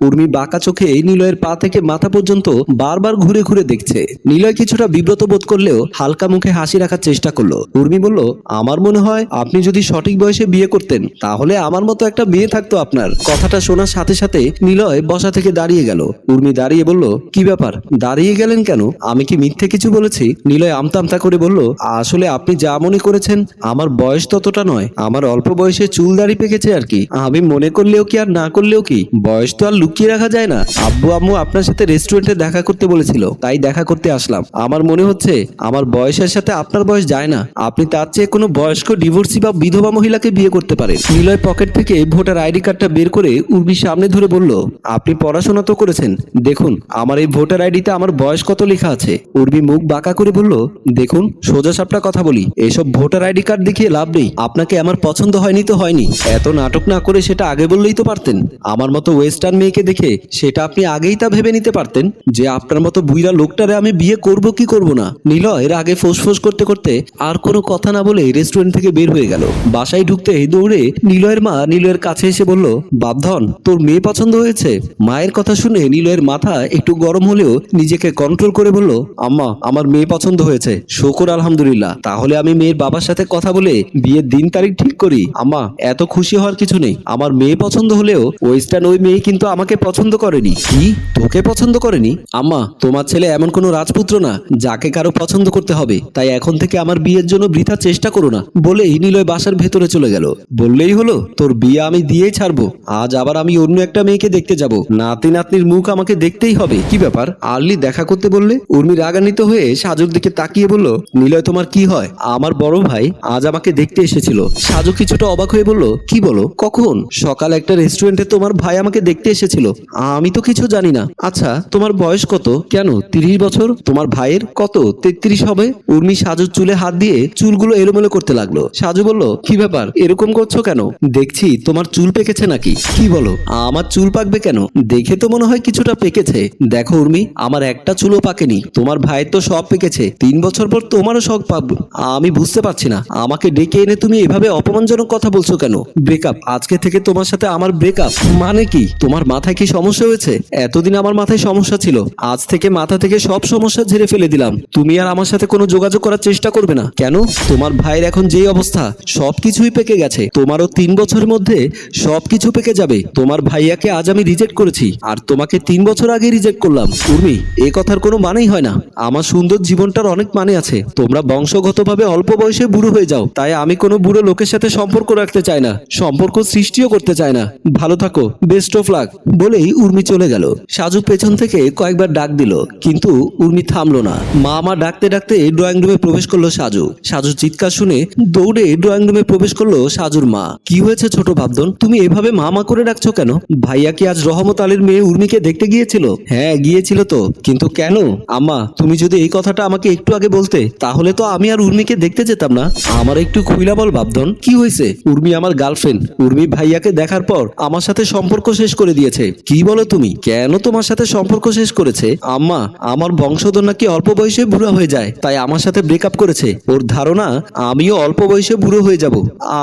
উর্মি বাঁকা চোখে নিলয়ের পা থেকে মাথা পর্যন্ত বারবার ঘুরে ঘুরে দেখছে। নিলয় কিছুটা বিব্রত বোধ করলেও হালকা মুখে হাসি রাখার চেষ্টা করল। উর্মি বলল, আমার মনে হয় আপনি যদি সঠিক বয়সে বিয়ে করতেন, তাহলে আমার মতো একটা বিয়ে থাকতো আপনার। কথাটা শোনার সাথে সাথে নিলয় বসা থেকে দাঁড়িয়ে গেল। উর্মি দাঁড়িয়ে বলল, কি ব্যাপার? দাঁড়িয়ে গেলেন কেন? আমি কি মিথ্যে কিছু বলেছি? নিলয় আমতা আমতা করে বলল, আসলে আপনি যা মনে করেছেন, আমার বয়স ততটা নয়। আমার অল্প বয়সে চুল দাড়ি পেকেছে আর কি। আমি মনে করলেও কি আর না করলেও কি? বয়স তো আর লুকিয়ে রাখা যায় না। আব্বু আম্মু আপনার সাথে রেস্টুরেন্টে দেখা করতে বলেছিল, তাই দেখা করতে আসলাম। আমার মনে হচ্ছে, আমার বয়সের সাথে আপনার বয়স যায় না। আপনি তার চেয়ে কোনো বয়স্ক ডিভোর্সি বা বিধবা মহিলাকে বিয়ে করতে পারেন। নিলয় পকেট থেকে ভোটার আইডি কার্ডটা বের করে উর্মির সামনে ধরে বলল, আপনি পড়াশোনা তো করেছেন। দেখুন, আমার এই ভোটার আইডিতে আমার বয়স কত লেখা আছে। উর্বি মুখ বাঁকা করে বলল, দেখুন, সোজা সাপটা কথা বলি। এসব ভোটার আইডি কার্ড দেখিয়ে লাভ নেই। আপনাকে আমার পছন্দ হয়নি তো হয়নি। এত নাটক না করে সেটা আগে বললেই তো পারতেন। আমার মতো ওয়েস্টার্ন মেয়েকে দেখে সেটা আপনি আগেই তা ভেবে নিতে পারতেন যে আপনার মতো বুইরা লোকটারে আমি বিয়ে করব কি করব না। নিলয়, এর আগে ফোঁস করতে করতে আর কোনো কথা না বলে রেস্টুরেন্ট থেকে বের হয়ে গেল। বাসায় ঢুকতে দৌড়ে নিলয়ের মা নিলয়ের কাছে এসে বলল, বাপধন, তোর মেয়ে পছন্দ হয়েছে? মায়ের কথা শুনে নিলয়ের মাথা একটু গরম হলেও নিজেকে কন্ট্রোল করে বলল, আম্মা, আমার মেয়ে পছন্দ হয়েছে। শুকুর আলহামদুলিল্লাহ। তাহলে আমি মেয়ের বাবার সাথে কথা বলে বিয়ের দিন তারিখ ঠিক করি। আম্মা, এত খুশি হওয়ার কিছু নেই। আমার মেয়ে পছন্দ হলেও ওয়েস্টার্ন ওই মেয়ে কিন্তু আমাকে পছন্দ করেনি। কি? তোকে পছন্দ করেনি? আম্মা, তোমার ছেলে এমন কোনো রাজপুত্র না, যাকে কারও পছন্দ করতে হবে। তাই এখন থেকে আমার বিয়ের জন্য বৃথা চেষ্টা করো না। বলেই নিলয় বাসার ভেতরে চলে গেল। বললেই হলো, তোর বিয়ে আমি দিয়েই ছাড়বো। আজ আবার আমি অন্য একটা মেয়েকে দেখতে যাব। নাতি নাতনির মুখ আমাকে দেখতেই হবে। কি ব্যাপার? আর্লি দেখা করতে বললে? উর্মি রাগান্বিত হয়ে সাজুর দিকে তাকিয়ে বলল, নিলয় তোমার কি হয়? আমার বড় ভাই আজ আমাকে দেখতে এসেছিল। সাজু কিছুটা অবাক হয়ে বলল, কি বলো? কখন? সকাল একটা রেস্টুরেন্টে তোমার ভাই আমাকে দেখতে এসেছিল আমি তো কিছু জানি না। আচ্ছা তোমার বয়স কত? কেন? তিরিশ বছর? তোমার ভাইয়ের কত? তেত্রিশ হবে? উর্মি সাজুর চুলে হাত দিয়ে চুলগুলো এলোমেলো করতে লাগল। সাজু বলল, কি ব্যাপার? এরকম করছ কেন? দেখছি তোমার চুল পেকেছে নাকি? কি বলো? আমার চুল পাকবে কেন? দেখে তো মনে হয় কিছুটা পেকেছে। দেখো উর্মি, আমার একটা চুলও পাকেনি। তোমার ভাইয়ের তো সব পেকেছে। তিন বছর পর তোমারও শখ পাবো। আমি বুঝতে পারছি না। আমাকে ডেকে এনে তুমি এভাবে অপমানজনক কথা বলছো কেন? ব্রেকআপ। আজকে থেকে তোমার সাথে আমার ব্রেকআপ। মানে কি? তোমার মাথায় কি সমস্যা হয়েছে? এতদিন আমার মাথায় সমস্যা ছিল। আজ থেকে মাথা থেকে সব সমস্যা ঝেড়ে ফেলে দিলাম। তুমি আর আমার সাথে কোনো যোগাযোগ করার চেষ্টা করবে না। কেন? তোমার ভাইয়ের এখন যেই অবস্থা, সবকিছুই পেকে গেছে। তোমারও তিন বছরের মধ্যে সবকিছু পেকে যাবে। তোমার ভাইয়াকে আজ আমি রিজেক্ট করেছি, আর তোমাকে তিন বছর আগে রিজেক্ট করলাম। উর্মি, এ কথার কোনো মানেই হয় না। আমার সুন্দর জীবনটার অনেক মানে আছে। তোমরা বংশগতভাবে অল্প বয়সে বুড়ো হয়ে যাও। তাই আমি কোনো বুড়ো লোকের সাথে সম্পর্ক রাখতে চাই না। সম্পর্ক সৃষ্টিও করতে চাই না। ভালো থাকো। বেস্ট অফ লাক বলেই উর্মি চলে গেল। সাজু পেছন থেকে কয়েকবার ডাক দিল, কিন্তু উর্মি থামলো না। মা মা ডাকতে ডাকতে ড্রয়িং রুমে প্রবেশ করল সাজু। সাজু চিৎকার শুনে দৌড়ে ড্রয়িং রুমে প্রবেশ করল সাজুর মা। কি হয়েছে ছোট ভাবদন? তুমি এভাবে মা মা করে ডাকছো কেন? ভাইয়া কি আজ রহমত আলীর মেয়ে উর্মিকে দেখতে গিয়েছিল? হ্যাঁ গিয়েছিল তো। কিন্তু কেন? আম্মা, তুমি যদি এই কথাটা আমাকে একটু আগে বলতে, তাহলে তো আমি আর উর্মিকে দেখতে যেতাম না। আমার একটু খুইলা বল ভাবদন। কি হয়েছে? উর্মি আমার গার্লফ্রেন্ড উর্মি ভাইয়াকে দেখার পর আমার সাথে সম্পর্ক শেষ করে দিয়েছে। কি বলো তুমি? কেন তোমার সাথে সম্পর্ক শেষ করেছে? আম্মা, আমার বংশধর নাকি অল্প বয়সে বুড়া হয়ে যায়, তাই আমার সাথে ব্রেকআপ করেছে। ওর ধারণা, আমিও অল্প বয়সে বুড়ো হয়ে যাব।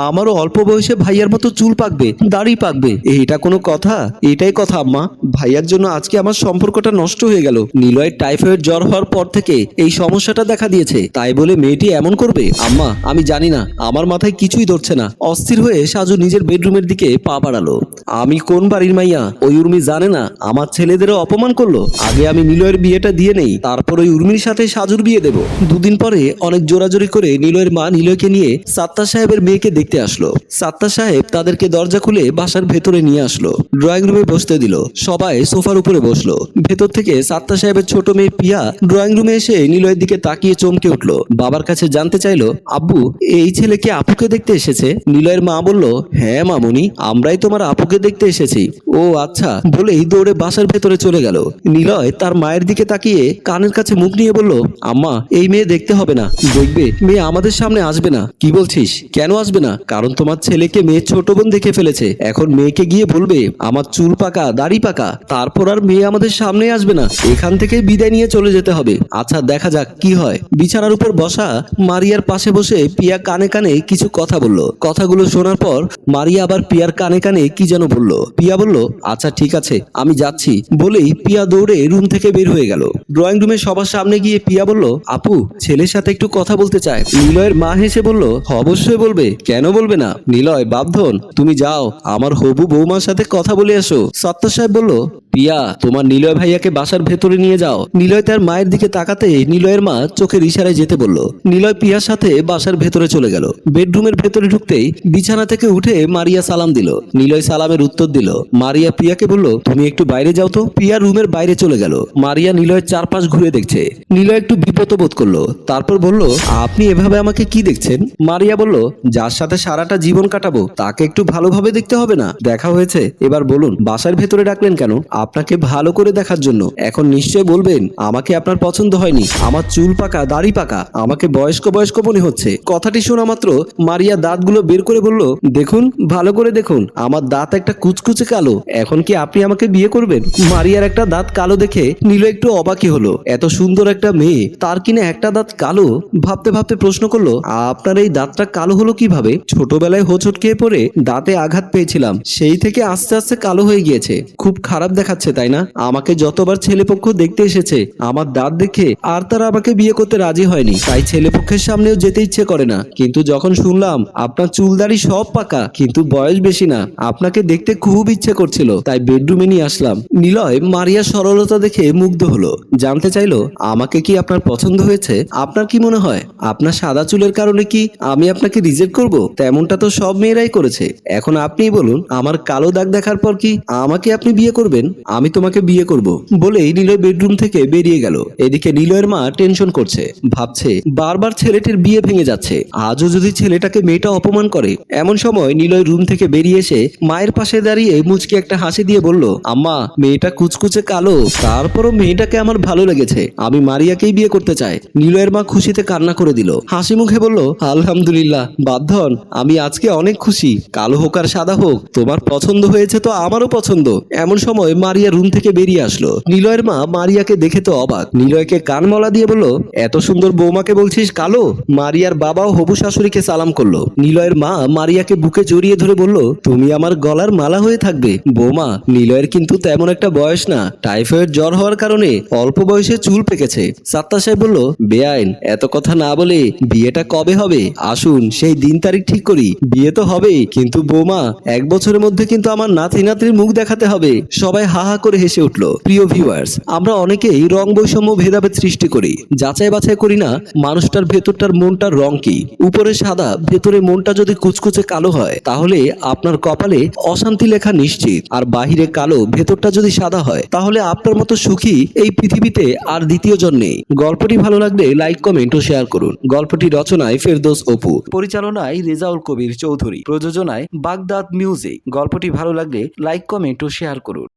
আমারও অল্প বয়সে ভাইয়ার মতো চুল পাকবে, দাড়ি পাকবে। এটা কোনো কথা? এটাই কথা, আম্মা। ভাইয়ার জন্য আজকে আমার সম্পর্কটা নষ্ট হয়ে গেল। নিলয়ের টাইফয়েড জ্বর হওয়ার পর থেকে এই সমস্যাটা দেখা দিয়েছে। তাই বলে মেয়েটি এমন করবে? আম্মা, আমি জানি না। আমার মাথায় কিছুই ধরছে না। অস্থির হয়ে সাজু নিজের বেডরুমের দিকে পা বাড়ালো। আমি কোন বাড়ির মাইয়া? ওই উর্মি জানে না, আমার ছেলেদেরও অপমান করল। আগে আমি নিলয়ের বিয়েটা দিয়ে নেই, তারপর ওই উর্মির সাথে সাজুর বিয়ে দেব। দুদিন পরে অনেক জোরাজোরি করে নিলয়ের মা নিলয়কে নিয়ে সাত্তার সাহেবের মেয়েকে দেখতে আসলো। সাত্তার সাহেব তাদেরকে দরজা খুলে বাসার ভেতরে নিয়ে আসলো। ড্রয়িং রুমে বসতে দিল। সবাই সোফার উপরে বসল। ভেতর থেকে সাত্তার সাহেবের ছোট মেয়ে পিয়া ড্রয়িং রুমে এসে নিলয়ের দিকে তাকিয়ে চমকে উঠল। বাবার কাছে জানতে চাইলো, আব্বু, এই ছেলে কি আপুকে দেখতে এসেছে? নিলয়ের মা বলল হ্যাঁ মামুনি, আমরাই তোমার আপুকে দেখতে এসেছি। ও আচ্ছা। বলেই দৌড়ে বাসার ভেতরে চলে গেল। নিলয় তার মায়ের দিকে তাকিয়ে কানের কাছে মুখ নিয়ে বলল, আম্মা, এই মেয়ে দেখতে হবে না। দেখবে, মেয়ে আমাদের সামনে আসবে না। কি বলছিস? কেন আসবে না? কারণ তোমার ছেলেকে মেয়ে ছোট বোন দেখে ফেলেছে। এখন মেয়েকে গিয়ে বলবে, আমার চুল পাকা, দাড়ি পাকা। তারপর আর মেয়ে আমাদের সামনে আসবে না। এখান থেকে বিদায় নিয়ে চলে যেতে হবে। আচ্ছা দেখা যাক কি হয়। বিছানার উপর বসা মারিয়ার পাশে বসে পিয়া কানে কানে কিছু কথা বলল। কথাগুলো শোনার পর মারিয়া আবার পিয়ার কানে কানে কি যেন বলল। পিয়া বলল আচ্ছা আচ্ছা ঠিক আছে, আমি যাচ্ছি। বলেই পিয়া দৌড়ে রুম থেকে বের হয়ে গেল। ড্রয়িং রুমে সবার সামনে গিয়ে পিয়া বলল, আপু, ছেলের সাথে একটু কথা বলতে চায় নিলয়ের মা হেসে বলল অবশ্যই বলবে। কেন বলবে না? নিলয়, বাপধন, তুমি যাও। আমার হবু বৌমার সাথে কথা বলে আসো সত্তর সাহেব বলল, পিয়া, তোমার নিলয় ভাইয়াকে বাসার ভেতরে নিয়ে যাও। নিলয় তার মায়ের দিকে তাকাতে নিলয়ের মা চোখের ইশারায় যেতে বলল। নিলয় পিয়ার সাথে বাসার ভেতরে চলে গেল। বেডরুমের ভেতরে ঢুকতেই বিছানা থেকে উঠে মারিয়া সালাম দিল। নিলয় সালামের উত্তর দিল, মারিয়া পিয়াকে বলল, তুমি একটু বাইরে যাও তো। পিয়া রুমের বাইরে চলে গেল। মারিয়া নিলয়ের চারপাশ ঘুরে দেখছে। নিলয় একটু বিপদ বোধ করল। তারপর বলল, আপনি এভাবে আমাকে কি দেখছেন? মারিয়া বলল, যার সাথে সারাটা জীবন কাটাবো, তাকে একটু ভালোভাবে দেখতে হবে না। দেখা হয়েছে। এবার বলুন, বাসার ভেতরে ডাকলেন কেন? আপনাকে ভালো করে দেখার জন্য। এখন নিশ্চয় বলবেন, আমাকে আপনার পছন্দ হয়নি। আমার চুল পাকা, দাড়ি পাকা, আমাকে বয়স্ক বয়স্ক মনে হচ্ছে। কথাটি শোনা মাত্র মারিয়া দাঁতগুলো বের করে বলল, দেখুন, ভালো করে দেখুন। আমার দাঁত একটা কুচকুচে কালো। এখন কি আপনি আমাকে বিয়ে করবেন? মারিয়ার একটা দাঁত কালো দেখে নীল একটু অবাকি হলো। এত সুন্দর একটা মেয়ে, তার কিনা একটা দাঁত কালো? ভাবতে ভাবতে প্রশ্ন করল, আপনার এই দাঁতটা কালো হলো কীভাবে? ছোটবেলায় হোঁচট খেয়ে পড়ে দাঁতে আঘাত পেয়েছিলাম, সেই থেকে আস্তে আস্তে কালো হয়ে গিয়েছে। খুব খারাপ দেখাচ্ছে, তাই না? আমাকে যতবার ছেলেপক্ষ দেখতে এসেছে, আমার দাঁত দেখে আর তারা আমাকে বিয়ে করতে রাজি হয়নি। তাই ছেলেপক্ষের সামনেও যেতে ইচ্ছে করে না। কিন্তু যখন শুনলাম, আপনার চুলদাড়ি সব পাকা, কিন্তু বয়স বেশি না, আপনাকে দেখতে খুব ইচ্ছে করছিল। তাই বেডরুমে নিয়ে আসলাম। নিলয় মারিয়ার সরলতা দেখে মুগ্ধ হলো। জানতে চাইলো, আমাকে কি আপনার পছন্দ হয়েছে? আপনার কি মনে হয়? আপনার সাদা চুলের কারণে কি আমি আপনাকে রিজেক্ট করব? তেমনটা তো সব মেয়েরাই করেছে। এখন আপনিই বলুন, আমার কালো দাগ দেখার পর কি আমাকে আপনি বিয়ে করবেন? আমি তোমাকে বিয়ে করব। বলেই নিলয় বেডরুম থেকে বেরিয়ে গেল। এদিকে নিলয়ের মা টেনশন করছে। ভাবছে, বারবার ছেলেটির বিয়ে ভেঙে যাচ্ছে। আজও যদি ছেলেটাকে মেয়েটা অপমান করে? এমন সময় নিলয় রুম থেকে বেরিয়ে এসে মায়ের পাশে দাঁড়িয়ে মুচকি একটা হাসি দিয়ে বলল, আম্মা, মেয়েটা কুচকুচে কালো। তারপরও মেয়েটাকে আমার ভালো লেগেছে। আমি মারিয়াকেই বিয়ে করতে চাই। নিলয়ের মা খুশিতে কান্না করে দিল। হাসি মুখে বলল, আলহামদুলিল্লাহ বাধ্যন আমি আজকে অনেক খুশি। কালো হোক আর সাদা হোক, তোমার পছন্দ হয়েছে তো আমারও পছন্দ। এমন সময় মারিয়া রুম থেকে বেরিয়ে আসলো। নিলয়ের মা মারিয়াকে দেখে তো অবাক। নিলয়কে কান মলা দিয়ে বলল, এত সুন্দর বৌমাকে বলছিস কালো? মারিয়ার বাবাও হবু শাশুড়িকে সালাম করল। নিলয়ের মা মারিয়াকে বুকে জড়িয়ে ধরে বলল, তুমি আমার গলার মালা হয়ে থাকবে। বৌমা নিলয়ের কিন্তু তেমন একটা বয়স না। টাইফয়েড জ্বর হওয়ার কারণে অল্প বয়সে চুল পেকেছে। সাত্তা সাহেব বলল, বেআইন, এত কথা না বলে বিয়েটা কবে হবে? আসুন, সেই দিন তারিখ ঠিক করি। বিয়ে তো হবেই কিন্তু বৌমা, এক বছরের মধ্যে কিন্তু আমার নাতি নাতির মুখ দেখাতে হবে। সবাই হা হা করে হেসে উঠল। প্রিয় ভিউয়ার্স, আমরা অনেকেই রং বৈষম্য ভেদাভেদ সৃষ্টি করি। যাচাই বাছাই করি না, মানুষটার ভেতরটার মনটার রং কি? উপরে সাদা, ভেতরে মনটা যদি কুচকুচে কালো হয়, তাহলে আপনার কপালে অশান্তি লেখা নিশ্চিত। আর বাহিরে কালো, ভেতরটা যদি সাদা হয়, তাহলে আপনার মতো সুখী এই পৃথিবীতে আর দ্বিতীয় জন নেই। গল্পটি ভালো লাগলে লাইক কমেন্ট ও শেয়ার করুন। গল্পটি রচনায় ফেরদোস অপু। পরিচালনায় রেজাউল কবির চৌধুরী। প্রযোজনায় বাগদাদ মিউজিক গল্পটি ভালো লাগলে লাইক কমেন্ট ও শেয়ার করুন।